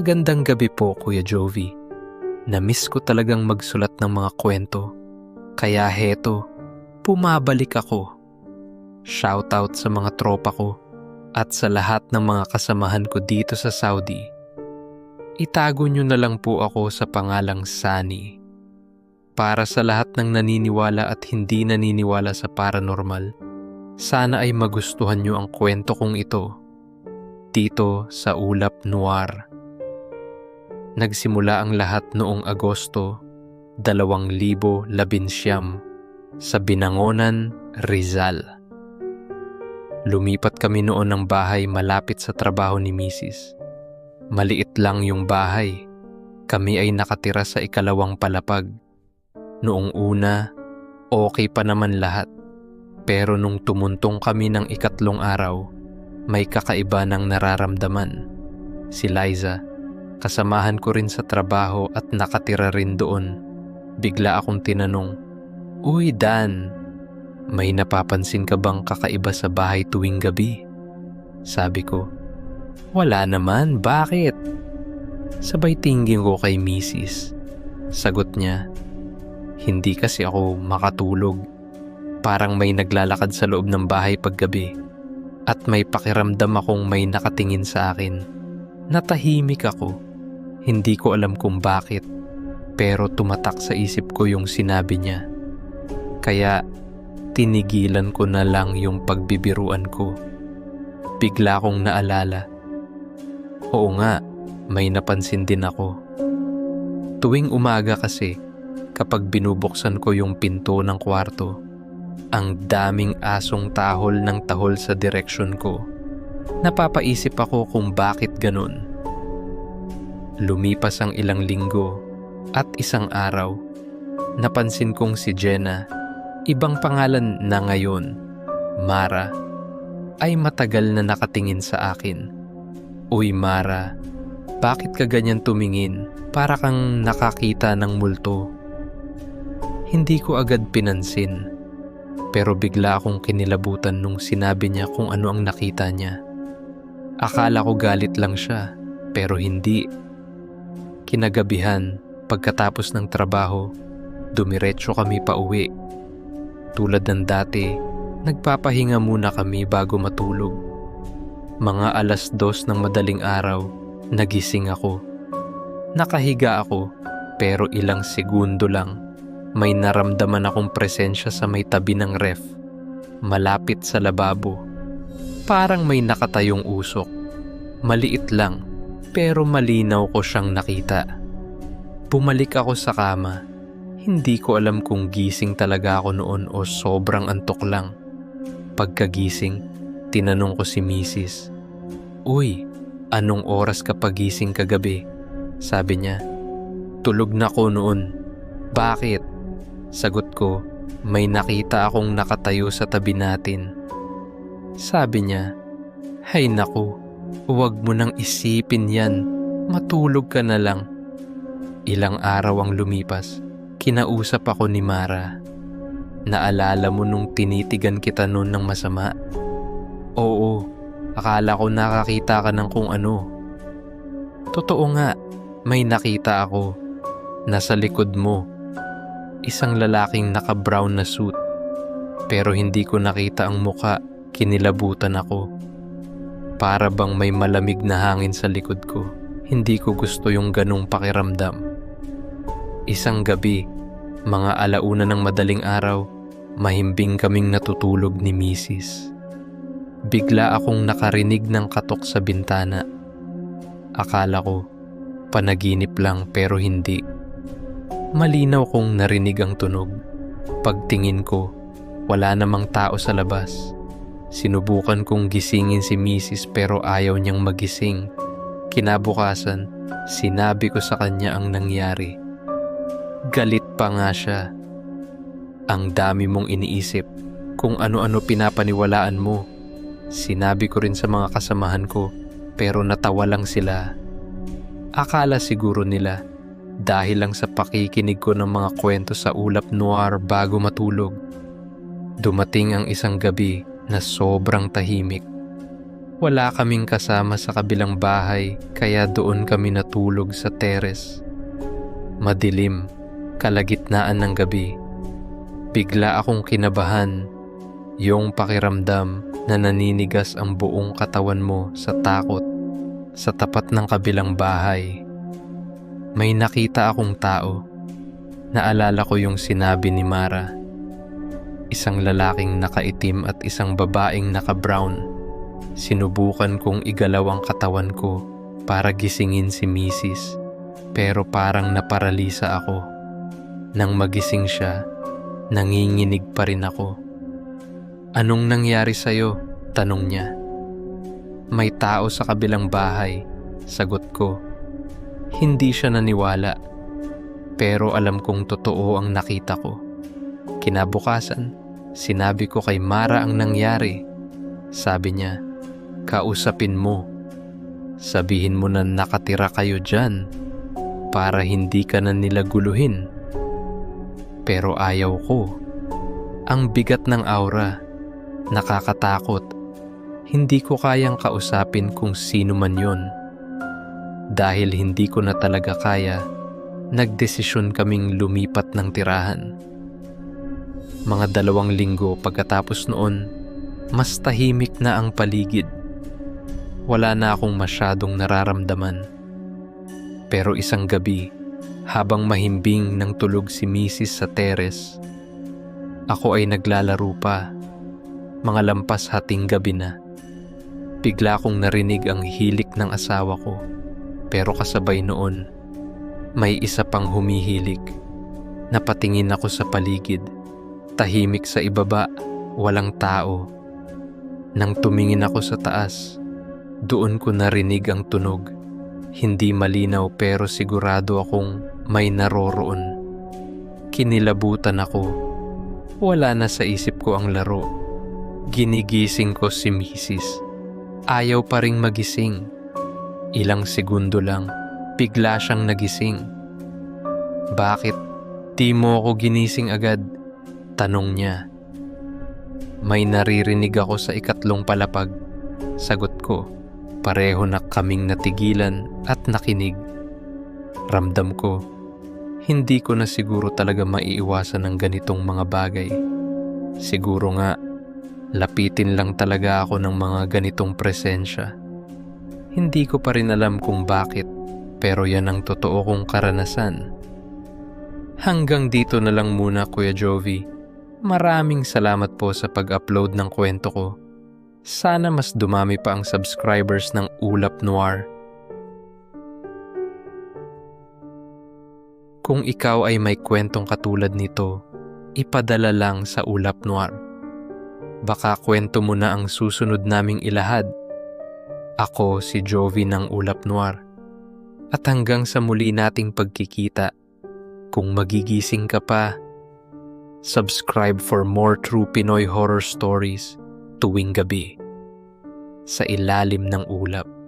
Magandang gabi po, Kuya Jovi. Namiss ko talagang magsulat ng mga kwento. Kaya heto, pumabalik ako. Shoutout sa mga tropa ko at sa lahat ng mga kasamahan ko dito sa Saudi. Itago nyo na lang po ako sa pangalang Sunny. Para sa lahat ng naniniwala at hindi naniniwala sa paranormal, sana ay magustuhan nyo ang kwento kong ito dito sa Ulap Noir. Nagsimula ang lahat noong Agosto 2019 sa Binangonan, Rizal. Lumipat kami noon ng bahay malapit sa trabaho ni Mrs. Maliit lang yung bahay. Kami ay nakatira sa ikalawang palapag. Noong una, okay pa naman lahat. Pero nung tumuntong kami ng ikatlong araw, may kakaiba ng nararamdaman. Si Liza, kasamahan ko rin sa trabaho at nakatira rin doon. Bigla akong tinanong, Uy Dan, may napapansin ka bang kakaiba sa bahay tuwing gabi? Sabi ko, wala naman, bakit? Sabay tingin ko kay Mrs. Sagot niya, hindi kasi ako makatulog. Parang may naglalakad sa loob ng bahay paggabi at may pakiramdam akong may nakatingin sa akin. Natahimik ako. Hindi ko alam kung bakit pero tumatak sa isip ko yung sinabi niya. Kaya tinigilan ko na lang yung pagbibiruan ko. Bigla kong naalala. Oo nga, may napansin din ako. Tuwing umaga kasi, kapag binubuksan ko yung pinto ng kwarto, ang daming asong tahol ng tahol sa direksyon ko. Napapaisip ako kung bakit ganun. Lumipas ang ilang linggo at isang araw, napansin kong si Jenna, ibang pangalan na ngayon, Mara, ay matagal na nakatingin sa akin. Uy Mara, bakit ka ganyan tumingin para kang nakakita ng multo? Hindi ko agad pinansin pero bigla akong kinilabutan nung sinabi niya kung ano ang nakita niya. Akala ko galit lang siya, pero hindi. Kinagabihan, pagkatapos ng trabaho, dumiretso kami pa uwi. Tulad ng dati, nagpapahinga muna kami bago matulog. Mga alas dos ng madaling araw, nagising ako. Nakahiga ako, pero ilang segundo lang may naramdaman akong presensya sa may tabi ng ref, malapit sa lababo. Parang may nakatayong usok. Maliit lang, pero malinaw ko siyang nakita. Bumalik ako sa kama. Hindi ko alam kung gising talaga ako noon o sobrang antok lang. Pagkagising, tinanong ko si Mrs. Uy, anong oras ka pagising kagabi? Sabi niya. Tulog na ko noon. Bakit? Sagot ko, may nakita akong nakatayo sa tabi natin. Sabi niya, Hay naku, huwag mo nang isipin yan. Matulog ka na lang. Ilang araw ang lumipas, kinausap ako ni Mara. Naalala mo nung tinitigan kita noon ng masama? Oo, akala ko nakakita ka ng kung ano. Totoo nga, may nakita ako. Nasa likod mo isang lalaking naka-brown na suit. Pero hindi ko nakita ang muka, kinilabutan ako. Para bang may malamig na hangin sa likod ko. Hindi ko gusto yung ganong pakiramdam. Isang gabi, mga alauna ng madaling araw, mahimbing kaming natutulog ni Mrs. Bigla akong nakarinig ng katok sa bintana. Akala ko, panaginip lang pero hindi. Malinaw kong narinig ang tunog. Pagtingin ko, wala namang tao sa labas. Sinubukan kong gisingin si Mrs. pero ayaw niyang magising. Kinabukasan, sinabi ko sa kanya ang nangyari. Galit pa nga siya. Ang dami mong iniisip kung ano-ano pinapaniwalaan mo. Sinabi ko rin sa mga kasamahan ko pero natawa lang sila. Akala siguro nila dahil lang sa pakikinig ko ng mga kwento sa ulap noir bago matulog. Dumating ang isang gabi na sobrang tahimik. Wala kaming kasama sa kabilang bahay kaya doon kami natulog sa teres. Madilim, kalagitnaan ng gabi. Bigla akong kinabahan. Yung pakiramdam na naninigas ang buong katawan mo sa takot sa tapat ng kabilang bahay. May nakita akong tao. Naalala ko yung sinabi ni Mara. Isang lalaking nakaitim at isang babaeng naka-brown. Sinubukan kong igalaw ang katawan ko para gisingin si Mrs. Pero parang naparalisa ako. Nang magising siya, nanginginig pa rin ako. Anong nangyari sa'yo? Tanong niya. May tao sa kabilang bahay. Sagot ko. Hindi siya naniwala. Pero alam kong totoo ang nakita ko. Kinabukasan, sinabi ko kay Mara ang nangyari. Sabi niya, kausapin mo. Sabihin mo na nakatira kayo dyan para hindi ka na nila guluhin. Pero ayaw ko. Ang bigat ng aura, nakakatakot. Hindi ko kayang kausapin kung sino man yon. Dahil hindi ko na talaga kaya, nagdesisyon kaming lumipat ng tirahan. Mga dalawang linggo pagkatapos noon, mas tahimik na ang paligid. Wala na akong masyadong nararamdaman. Pero isang gabi, habang mahimbing ng tulog si Mrs. sa teres, ako ay naglalaro pa. Mga lampas hating gabi na. Bigla kong narinig ang hilik ng asawa ko. Pero kasabay noon, may isa pang humihilik. Napatingin ako sa paligid. Tahimik sa ibaba, walang tao. Nang tumingin ako sa taas, doon ko narinig ang tunog. Hindi malinaw pero sigurado akong may naroroon. Kinilabutan ako. Wala na sa isip ko ang laro. Ginigising ko si Mrs. Ayaw pa ring magising. Ilang segundo lang, bigla siyang nagising. Bakit? Di mo ako ginising agad? Tanong niya. May naririnig ako sa ikatlong palapag. Sagot ko, pareho na kaming natigilan at nakinig. Ramdam ko, hindi ko na siguro talaga maiiwasan ng ganitong mga bagay. Siguro nga, lapitin lang talaga ako ng mga ganitong presensya. Hindi ko pa rin alam kung bakit, pero yan ang totoo kong karanasan. Hanggang dito na lang muna Kuya Jovi. Maraming salamat po sa pag-upload ng kwento ko. Sana mas dumami pa ang subscribers ng Ulap Noir. Kung ikaw ay may kwentong katulad nito, ipadala lang sa Ulap Noir. Baka kwento mo na ang susunod naming ilahad. Ako si Jovi ng Ulap Noir. At hanggang sa muli nating pagkikita, kung magigising ka pa, subscribe for more true Pinoy horror stories tuwing gabi sa ilalim ng ulap.